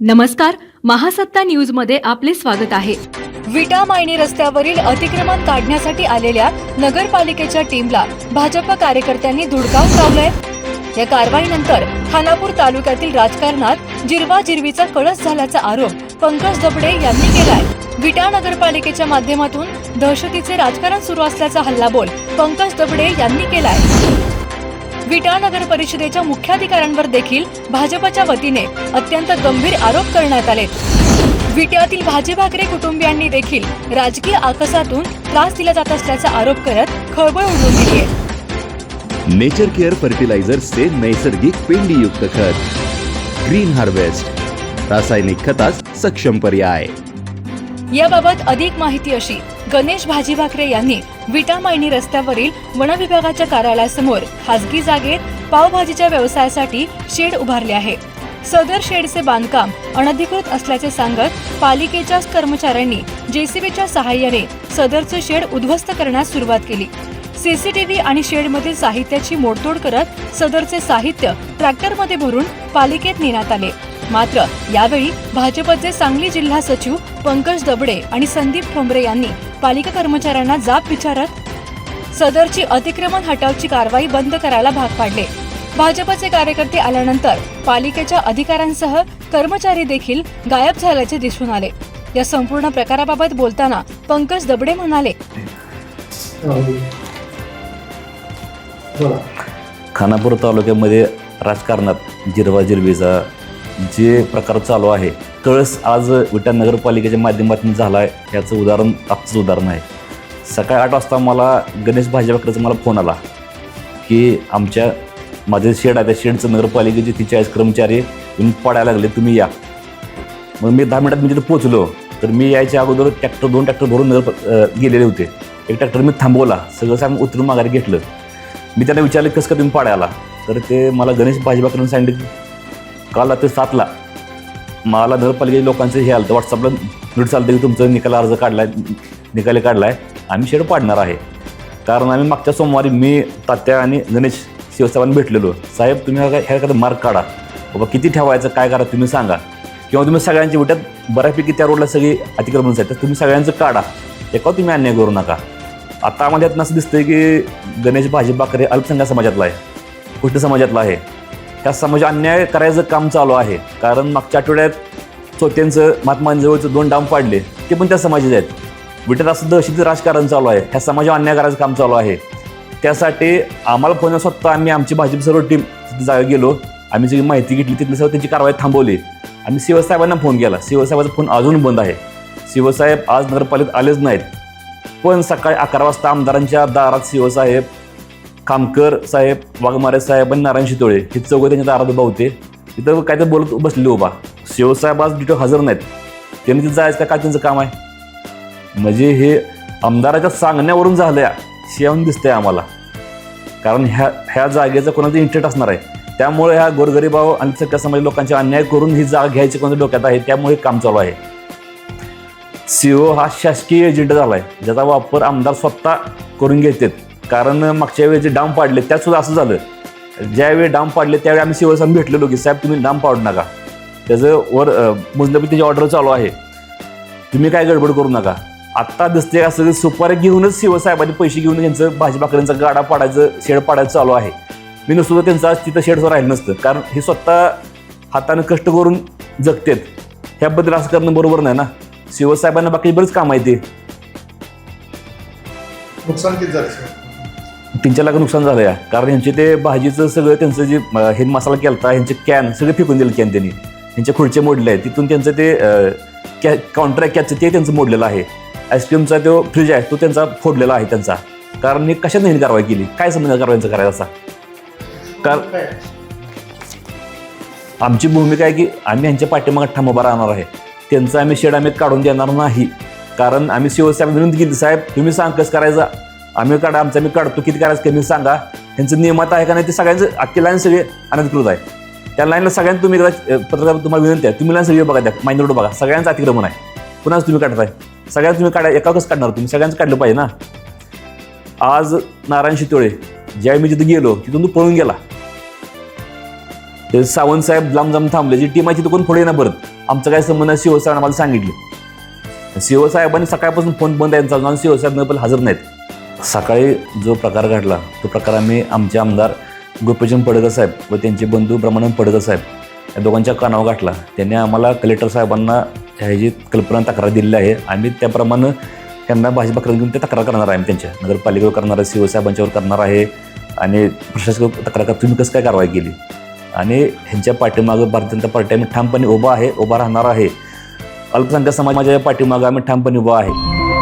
नमस्कार महासत्ता न्यूजमध्ये आपले स्वागत आहे. विटा मायणी रस्त्यावरील अतिक्रमण काढण्यासाठी आलेल्या नगरपालिकेच्या टीमला भाजप कार्यकर्त्यांनी धुडकावून लावलंय. या कारवाईनंतर खानापूर तालुक्यातील राजकारणात जिरवाजिरवीचा कळस झाल्याचा आरोप पंकज दबडे यांनी केलाय. विटा नगरपालिकेच्या माध्यमातून दहशतीचे राजकारण सुरू असल्याचा हल्लाबोल पंकज दबडे यांनी केलाय. विटा नगर परिषदेच्या मुख्याधिकाऱ्यांवर देखील भाजपच्या वतीने अत्यंत गंभीर आरोप करण्यात आले. विट्यातील भाजी भाकरे कुटुंबियांनी देखील राजकीय आकसातून त्रास दिला जात असल्याचा आरोप करत खळबळ उडवून दिली आहे. नेचर केअर फर्टिलायझर्सचे नैसर्गिक पेंडीयुक्त खत. Green harvest. रासायनिक खतास सक्षम पर्याय. याबाबत अधिक माहिती अशी गणेश भाजी भाकरे यांनी विटामायणी रस्त्यावरील वन विभागाच्या कार्यालयासमोर खासगी जागेत पावभाजीच्या व्यवसायासाठी शेड उभारले आहे. सदर शेडचे बांधकाम अनधिकृत असल्याचे सांगत पालिकेच्याच कर्मचाऱ्यांनी जेसीबीच्या सहाय्याने सदरचे शेड उद्ध्वस्त करण्यास सुरुवात केली. सीसीटीव्ही आणि शेडमधील साहित्याची मोडतोड करत सदरचे साहित्य ट्रॅक्टरमध्ये भरून पालिकेत नेण्यात आले. मात्र यावेळी भाजपचे सांगली जिल्हा सचिव पंकज दबडे आणि संदीप ठोंबरे यांनी पालिका कर्मचाऱ्यांना जाब विचारत सदरची अतिक्रमण हटावची कारवाई बंद करायला भाग पाडले. भाजपचे कार्यकर्ते आल्यानंतर पालिकेच्या अधिकाऱ्यांसह कर्मचारी देखील गायब झाल्याचे दिसून आले. या संपूर्ण प्रकाराबाबत बोलताना पंकज दबडे म्हणाले खानापूर तालुक्यामध्ये राजकारणात जिरवाजिरवीचा जे प्रकार चालू आहे कळस आज विटा नगरपालिकेच्या माध्यमातून झाला आहे याचं उदाहरण आजचं उदाहरण आहे. सकाळी आठ वाजता मला गणेश भाजीबाकरचा मला फोन आला की आमच्या माझे शेड आहे त्या शेडचं नगरपालिकेचे तिचे चाळीस कर्मचारी येऊन पडायला लागले तुम्ही या. मग मी दहा मिनिटात मी तिथे पोचलो तर मी यायच्या अगोदर ट्रॅक्टर दोन ट्रॅक्टर भरून नगर गेलेले होते. एक ट्रॅक्टर मी थांबवला सगळं सांग उतरून माघारी घेतलं. मी त्यांना विचारलं कसं का तुम्ही पाडायला तर ते मला गणेश भाजपाकडून सांगितलं काल रात्री सातला. मला नगरपालिकेच्या लोकांचं हे आलं. व्हॉट्सअपला नोटीस चालतं की तुमचं निकाल अर्ज काढलाय निकाली काढलाय. आम्ही शेड पाडणार आहे. कारण आम्ही मागच्या सोमवारी मी तात्या आणि गणेश शिवसाहेबांनी भेटलेलो. साहेब तुम्ही ह्या ह्या एखादा मार्क काढा. बाबा किती ठेवायचं काय करा तुम्ही सांगा. किंवा तुम्ही सगळ्यांच्या विट्यात बऱ्यापैकी त्या रोडला सगळी अतिक्रमण आहेत तर तुम्ही सगळ्यांचं काढा. एका तुम्ही अन्याय करू नका. आता आम्हाला यातनं असं दिसतंय की गणेश भाजी बाकरे अल्पसंख्याक समाजातला आहे. कुष्ट समाजातला आहे. ह्या समाज अन्याय करायचं काम चालू आहे. कारण मागच्या आठवड्यात चोत्यांचं महात्मांजवळचं दोन डाम पाडले. ते पण त्या समाजाचे आहेत. विटर असं दहशतीचं राजकारण चालू आहे. ह्या समाजावर अन्याय करायचं काम चालू आहे. त्यासाठी आम्हाला फोन स्वतः आम्ही आमची भाजप सर्व टीम तिथे जागा गेलो. आम्ही सगळी माहिती घेतली. तिथली सर्व त्यांची कारवाई थांबवली. आम्ही शिवसाहेबांना फोन केला. शिवसाहेबाचा फोन अजून बंद आहे. शिवसाहेब आज नगरपालिकेत आलेच नाहीत. पण सकाळी अकरा वाजता आमदारांच्या दारात शिवसाहेब खामकर साहेब वाघमारे साहेब आणि नारायण शितोळे हे चौघे त्यांच्या दारात उभा होते. तिथं काय तर बोलत बसले उभा. शिवसाहेब आज डिटो हजर नाहीत. त्यांनी तिथं जायचं का? काय त्यांचं काम आहे? म्हणजे हे आमदाराच्या सांगण्यावरून झालं या शिवून दिसतंय आम्हाला. कारण ह्या ह्या जागेचा कोणाचा इंटरेस्ट असणार आहे. त्यामुळे ह्या गोरगरीबाव आणि सगळ्या समाज लोकांचे अन्याय करून ही जागा घ्यायची कोणत्या डोक्यात आहे त्यामुळे काम चालू आहे. सीओ हा शासकीय एजंट झाला आहे ज्याचा वापर आमदार स्वतः करून घेतात. कारण मागच्या वेळी जे डाम पाडले त्यात सुद्धा असं झालं. ज्यावेळी डाम पाडले त्यावेळी आम्ही शिवसाहेब भेटलेलो की साहेब तुम्ही डाम पाडू नका. त्याचं वर मुजनबी त्याची ऑर्डर चालू आहे. तुम्ही काय गडबड करू नका. आत्ता दिसते असं की सुपारी घेऊनच शिवसाहेबांनी पैसे घेऊन त्यांचं भाजीपाकऱ्यांचा गाडा पाडायचं शेड पाडायचं चालू आहे. मी नसुद्धा त्यांचं आज तिथं शेडचं राहिलं नसतं. कारण हे स्वतः हातानं कष्ट करून जगतेत. ह्याबद्दल असं करणं बरोबर नाही ना? शिवसाहेबांना बाकी बरंच काम आहे ते. नुकसान किती झालं सर तीन चार लाख नुकसान झालं या. कारण ह्यांचे ते भाजीचं सगळं त्यांचं जे हे मसाला केलता ह्यांचे कॅन सगळे फेकून दिले कॅन त्यांनी. ह्यांच्या खुर्चे मोडले आहेत. तिथून त्यांचं ते कॅ काउंटर आहे कॅचचं ते त्यांचं मोडलेलं आहे. आईस्क्रीमचा तो फ्रीज आहे तो त्यांचा फोडलेला आहे त्यांचा. कारण हे कशाने ह्यांनी कारवाई केली? काय संबंध कारवाईचा करायचा? असा कारण आमची भूमिका आहे की आम्ही यांच्या पाठीमागे ठाम उभा राहणार आहे. त्यांचं आम्ही शेड आम्ही काढून देणार नाही. कारण आम्ही शिवसाहेब विनंती केली साहेब तुम्ही सांग कसं करायचं. आम्ही काढा आमचा मी काढतो. किती करायचं कमी सांगा. त्यांचं नियमात आहे का नाही ते सगळ्यांचं अख्खी लाईन सगळे अनधिकृत आहे. त्या लाईनला सगळ्यांना तुम्ही एकदा, पत्रकार तुम्हाला विनंती आहे. तुम्ही लाईन सगळी बघा त्या माइंड रोड बघा. सगळ्यांचं अतिक्रमण आहे. पुन्हाच तुम्ही काढताय? सगळ्यांचं तुम्ही काढा. एका कसं काढणार तुम्ही. सगळ्यांचं काढलं पाहिजे ना? आज नारायण शितोळे ज्यावेळी मी तिथे गेलो तिथून तू पळून गेला. ते सावंत साहेब लांब जाम थांबले. जी टीम आहे ती कोण पुढे ना परत आमचं काय संबंध आहे सीओ साहेब आम्हाला सांगितलं. सीओ साहेबांनी सकाळपासून फोन बंद आहे चालू सीओ साहेब पण हजर नाहीत. सकाळी जो प्रकार घडला तो प्रकार आम्ही आमचे आमदार गोपीचंद पडकर साहेब व त्यांचे बंधू ब्रह्मानंद पडकर साहेब या दोघांच्या कानावर गाठला त्यांनी आम्हाला कलेक्टर साहेबांना ह्याची कल्पना तक्रार दिलेली आहे. आम्ही त्याप्रमाणे त्यांना भाजपा घेऊन ते तक्रार करणार आहे आम्ही त्यांच्या. नगरपालिकेवर करणार आहे सीओ साहेबांच्यावर करणार आहे आणि प्रशासक तक्रार तुम्ही कसं काय कारवाई केली? आणि ह्यांच्या पाठीमागं भारतीय जनता पार्टी आम्ही ठामपणे उभा आहे उभा राहणार आहे. अल्पसंख्याक समाजाच्या पाठीमागं आम्ही ठामपणे उभा आहे.